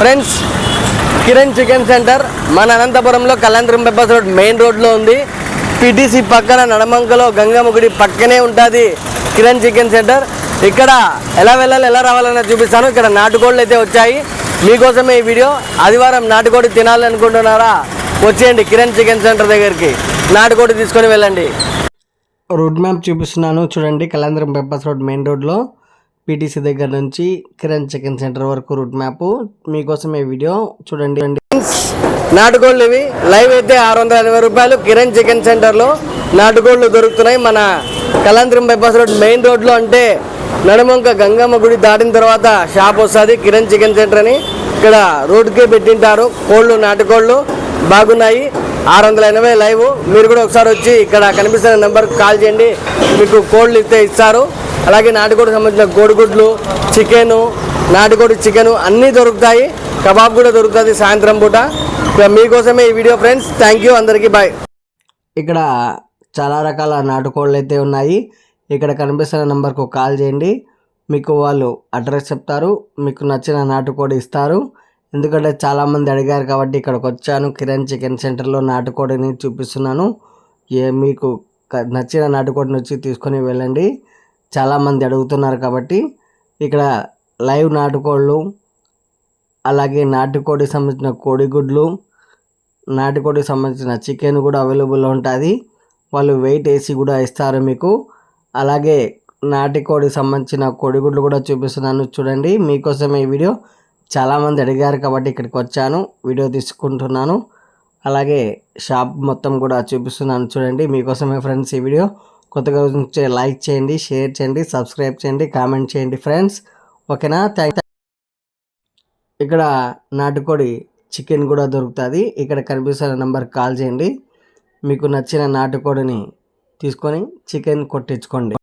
Friends Kiran chicken centre మన అనంతపురంలో కళ్యాణం పెప్పర్స్ రోడ్ మెయిన్ రోడ్లో ఉంది. పిటిసి పక్కన నడమంకలో గంగముగుడి పక్కనే ఉంటుంది కిరణ్ చికెన్ సెంటర్. ఇక్కడ ఎలా వెళ్ళాలి ఎలా రావాలని చూపిస్తాను. ఇక్కడ నాటుకోళ్ళు అయితే వచ్చాయి. మీకోసమే ఈ వీడియో. ఆదివారం నాటుకోడి తినాలనుకుంటున్నారా వచ్చేయండి కిరణ్ చికెన్ సెంటర్ దగ్గరికి. నాటుకోడి తీసుకొని వెళ్ళండి. రోడ్ మ్యాప్ చూపిస్తున్నాను. చూడండి కళ్యాణం పెప్పర్స్ రోడ్ మెయిన్ రోడ్లో. పీటీసీ దగ్గర నుంచి కిరణ్ చికెన్ సెంటర్ వరకు రూట్ మ్యాప్. మీకోసం ఈ వీడియో. చూడండి. నాటుకోళ్ళు ఇవి. లైవ్ అయితే ఆరు వందల ఎనభై రూపాయలు. కిరణ్ చికెన్ సెంటర్లో నాటుకోళ్ళు దొరుకుతున్నాయి. మన కలాంత్రం బైపాస్ రోడ్ మెయిన్ రోడ్లో అంటే నడుమంక గంగమ్మ గుడి దాటిన తర్వాత షాప్ వస్తుంది. కిరణ్ చికెన్ సెంటర్ అని ఇక్కడ రోడ్కే పెట్టింటారు. కోళ్ళు నాటుకోళ్ళు బాగున్నాయి. ఆరు వందల ఎనభై లైవ్. మీరు కూడా ఒకసారి వచ్చి ఇక్కడ కనిపిస్తున్న నెంబర్కి కాల్ చేయండి. మీకు కోళ్ళు ఇస్తే ఇస్తారు. అలాగే నాటుకోడికి సంబంధించిన కోడిగుడ్లు చికెను నాటుకోడి చికెను అన్నీ దొరుకుతాయి. కబాబ్ కూడా దొరుకుతుంది సాయంత్రం పూట. ఇక మీకోసమే ఈ వీడియో ఫ్రెండ్స్. థ్యాంక్ యూ అందరికీ. బాయ్ ఇక్కడ చాలా రకాల నాటుకోళ్ళు అయితే ఉన్నాయి. ఇక్కడ కనిపిస్తున్న నెంబర్కు కాల్ చేయండి. మీకు వాళ్ళు అడ్రస్ చెప్తారు. మీకు నచ్చిన నాటుకోడి ఇస్తారు. ఎందుకంటే చాలామంది అడిగారు కాబట్టి ఇక్కడికి వచ్చాను. కిరణ్ చికెన్ సెంటర్లో నాటుకోడిని చూపిస్తున్నాను. ఏ మీకు నచ్చిన నాటుకోడిని వచ్చి తీసుకొని వెళ్ళండి. చాలామంది అడుగుతున్నారు కాబట్టి ఇక్కడ లైవ్ నాటుకోళ్ళు అలాగే నాటుకోడి సంబంధించిన కోడిగుడ్లు నాటుకోడికి సంబంధించిన చికెన్ కూడా అవైలబుల్ ఉంటుంది. వాళ్ళు వెయిట్ వేసి కూడా ఇస్తారు మీకు. అలాగే నాటుకోడికి సంబంధించిన కోడిగుడ్లు కూడా చూపిస్తున్నాను చూడండి. మీకోసం ఈ వీడియో. చాలామంది అడిగారు కాబట్టి ఇక్కడికి వచ్చాను వీడియో తీసుకుంటున్నాను. అలాగే షాప్ మొత్తం కూడా చూపిస్తున్నాను చూడండి. మీకోసమే ఫ్రెండ్స్ ఈ వీడియో. కొత్తగా లైక్ చేయండి షేర్ చేయండి సబ్స్క్రైబ్ చేయండి కామెంట్ చేయండి ఫ్రెండ్స్ ఓకేనా థ్యాంక్ ఇక్కడ నాటుకోడి చికెన్ కూడా దొరుకుతుంది. ఇక్కడ కనిపిస్తున్న నెంబర్ కాల్ చేయండి. మీకు నచ్చిన నాటుకోడిని తీసుకొని చికెన్ కొట్టించుకోండి.